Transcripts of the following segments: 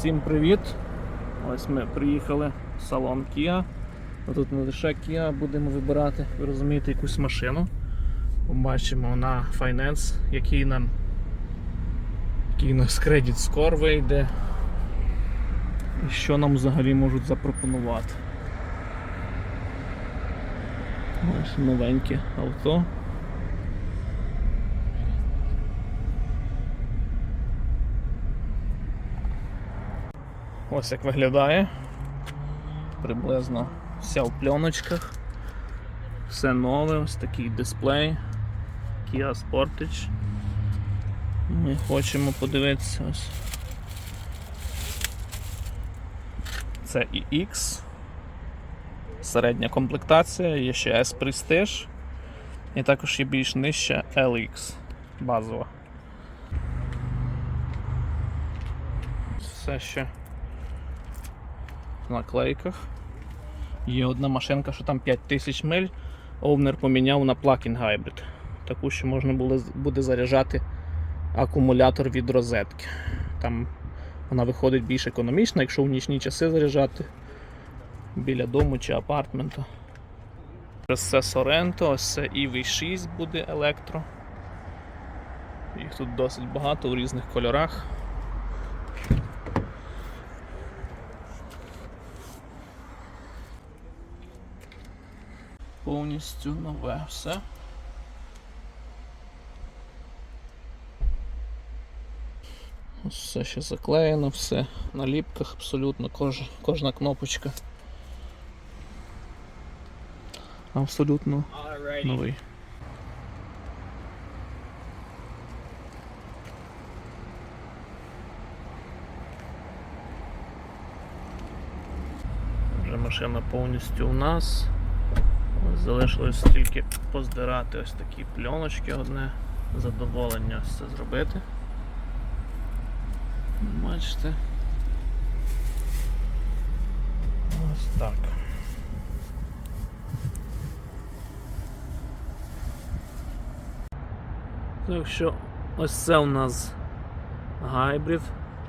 Всім привіт! Ось ми приїхали в салон Kia. Тут не лише Kia будемо вибирати, ви розумієте, якусь машину. Побачимо на Finance, який нам який нас Credit Score вийде. І що нам взагалі можуть запропонувати. Ось новеньке авто. Ось як виглядає. Приблизно вся в пленочках. Все нове, ось такий дисплей. Kia Sportage. Ми хочемо подивитися ось. Це і X. Середня комплектація, є ще S Prestige. І також є більш нижча LX базова. Все ще наклейках. Є одна машинка, що там 5000 миль, овнер поміняв на Plug-in Hybrid. Таку, що можна було, буде заряджати акумулятор від розетки. Там вона виходить більш економічна, якщо в нічні часи заряджати біля дому чи апартменту. Ось це Sorento, ось це EV6 буде електро. Їх тут досить багато у різних кольорах. Повністю нове все. Ось Все ще заклеєно, все на ліпках абсолютно, кож, кожна кнопочка. Абсолютно новий. Вже машина повністю у нас. Ось Залишилось тільки поздирати ось такі пленочки одне. Задоволення ось це зробити. Бачите. Ось так. Так що ось це у нас гайбрид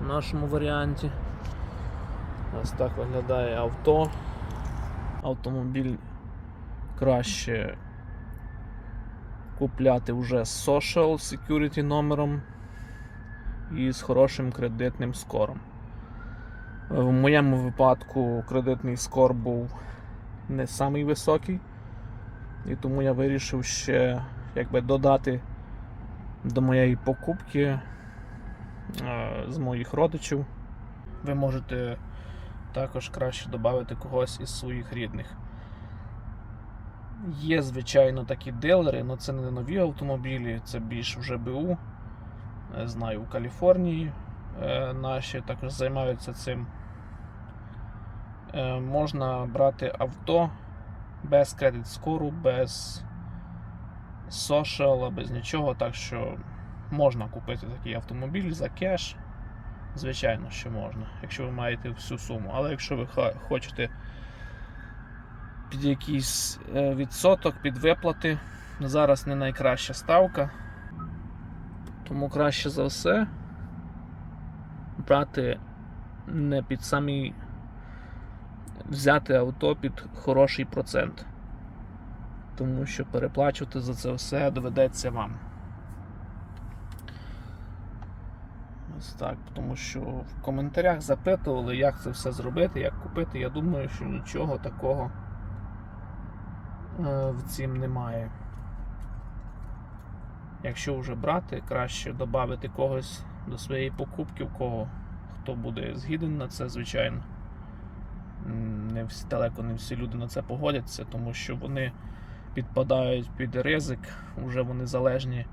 в нашому варіанті. Ось так виглядає авто. Автомобіль краще купляти вже з Social Security номером і з хорошим кредитним скором. В моєму випадку кредитний скор був не самий високий, і тому я вирішив ще якби додати до моєї покупки е, з моїх родичів. Ви можете також краще додати когось із своїх рідних. Є, звичайно, такі дилери, але це не нові автомобілі, це більш вже БУ. Знаю, у Каліфорнії е, наші також займаються цим. Е, Можна брати авто без кредит скору, без social, без нічого. Так що можна купити такий автомобіль за кеш. Звичайно, що можна, якщо ви маєте всю суму. Але якщо ви хочете під якийсь е, відсоток, під виплати, зараз не найкраща ставка. Тому краще за все брати не під самий взяти авто під хороший процент. Тому що переплачувати за це все доведеться вам. Ось так, тому що в коментарях запитували, як це все зробити, як купити. Я думаю, що нічого такого в цім немає. Якщо вже брати, краще додати когось до своєї покупки, в кого хто буде згіден на це, звичайно. Не всі, далеко не всі люди на це погодяться, тому що вони підпадають під ризик, вже вони залежні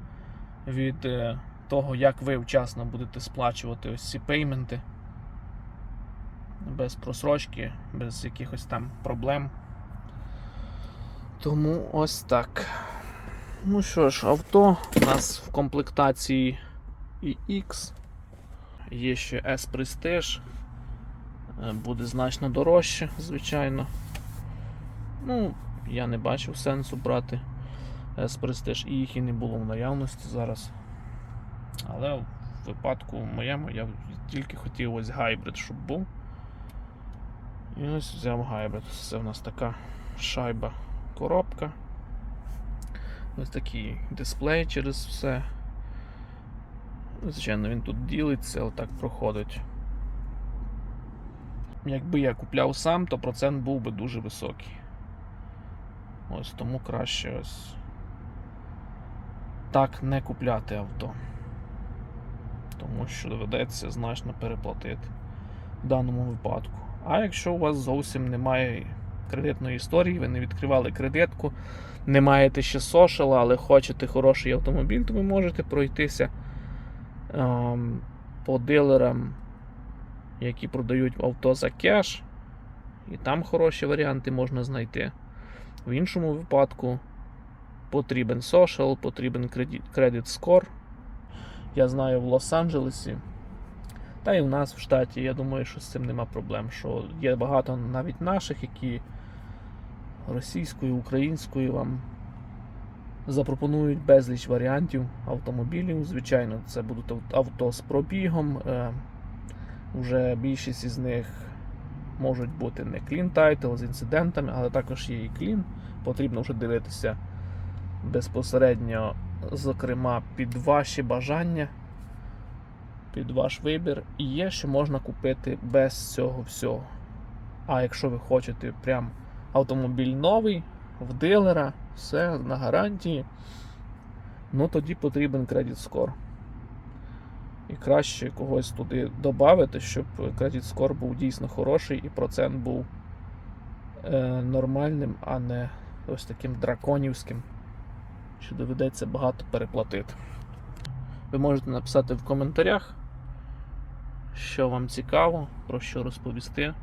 від е, того, як ви вчасно будете сплачувати ось ці пейменти без просрочки, без якихось там проблем. Тому ось так. Ну що ж, авто у нас в комплектації і X. Є ще S Prestige. Е, Буде значно дорожче, звичайно. Ну, я не бачив сенсу брати S Prestige і їх і не було в наявності зараз. Але в випадку моєму я тільки хотів ось гайбрид, щоб був. І ось взяв гайбрид. Це в нас така шайба коробка. Ось такий дисплей через все. Звичайно, він тут ділиться, отак проходить. Якби я купляв сам, то процент був би дуже високий. Ось тому краще ось так не купляти авто. Тому що доведеться значно переплатити в даному випадку. А якщо у вас зовсім немає кредитної історії, ви не відкривали кредитку, не маєте ще сошела, але хочете хороший автомобіль, то ви можете пройтися ем, по дилерам, які продають авто за кеш. І там хороші варіанти можна знайти. В іншому випадку потрібен social, потрібен credit score. Я знаю в Лос-Анджелесі. Та і в нас в штаті, я думаю, що з цим нема проблем. Що є багато навіть наших, які російською, українською вам запропонують безліч варіантів автомобілів. Звичайно, це будуть авто з пробігом. Е, Уже більшість із них можуть бути не clean title з інцидентами, але також є і clean. Потрібно вже дивитися безпосередньо, зокрема, під ваші бажання, під ваш вибір. І є, що можна купити без цього всього. А якщо ви хочете прям автомобіль новий, в дилера, все на гарантії, ну тоді потрібен Credit Score. І краще когось туди додати, щоб Credit Score був дійсно хороший і процент був е, нормальним, а не ось таким драконівським, що доведеться багато переплатити. Ви можете написати в коментарях, що вам цікаво, про що розповісти.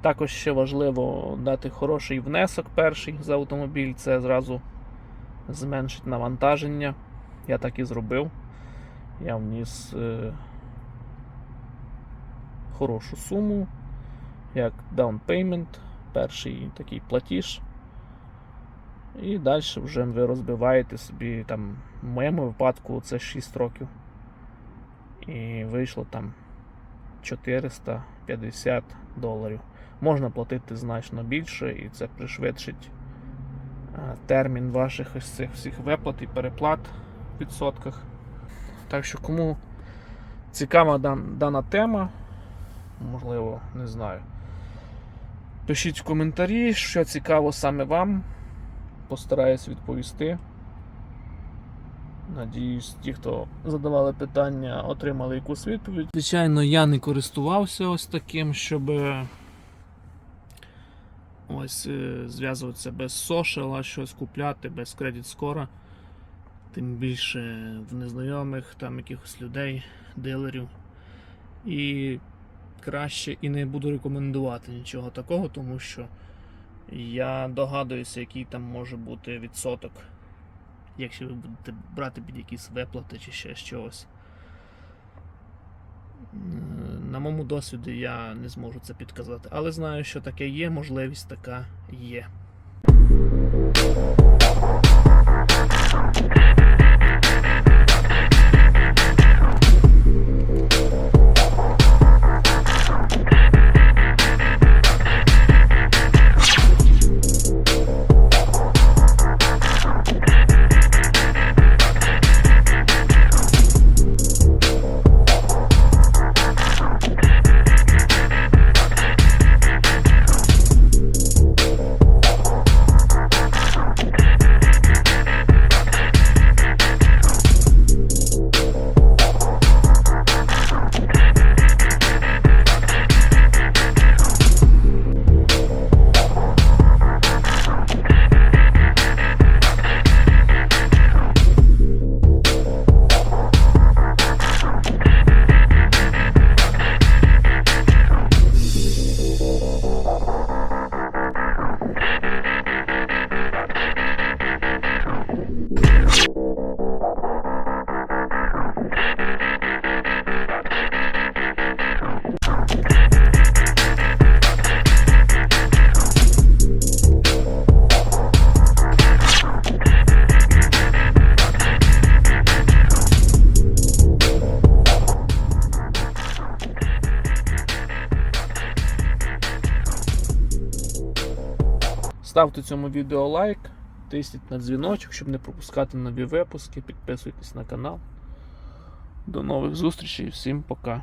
Також ще важливо дати хороший внесок перший за автомобіль, це зразу зменшить навантаження. Я так і зробив. Я вніс е, хорошу суму, як down payment, перший такий платіж. І далі вже ви розбиваєте собі, там, в моєму випадку це 6 років. І вийшло там 450 доларів. Можна платити значно більше, і це пришвидшить термін ваших ось цих всіх виплат і переплат в відсотках. Так що, кому цікава дан, дана тема, можливо, не знаю. Пишіть в коментарі, що цікаво саме вам. Постараюсь відповісти. Надіюсь, ті, хто задавали питання, отримали якусь відповідь. Звичайно, я не користувався ось таким, щоб ось е, зв'язуватися без сошела, щось купляти, без кредит скора. Тим більше в незнайомих там якихось людей, дилерів. І краще і не буду рекомендувати нічого такого, тому що я догадуюся, який там може бути відсоток, якщо ви будете брати під якісь виплати чи ще щось. На моєму досвіді я не зможу це підказати, але знаю, що таке є, можливість така є. Ставте цьому відео лайк, тисніть на дзвіночок, щоб не пропускати нові випуски. Підписуйтесь на канал. До нових зустрічей, всім пока.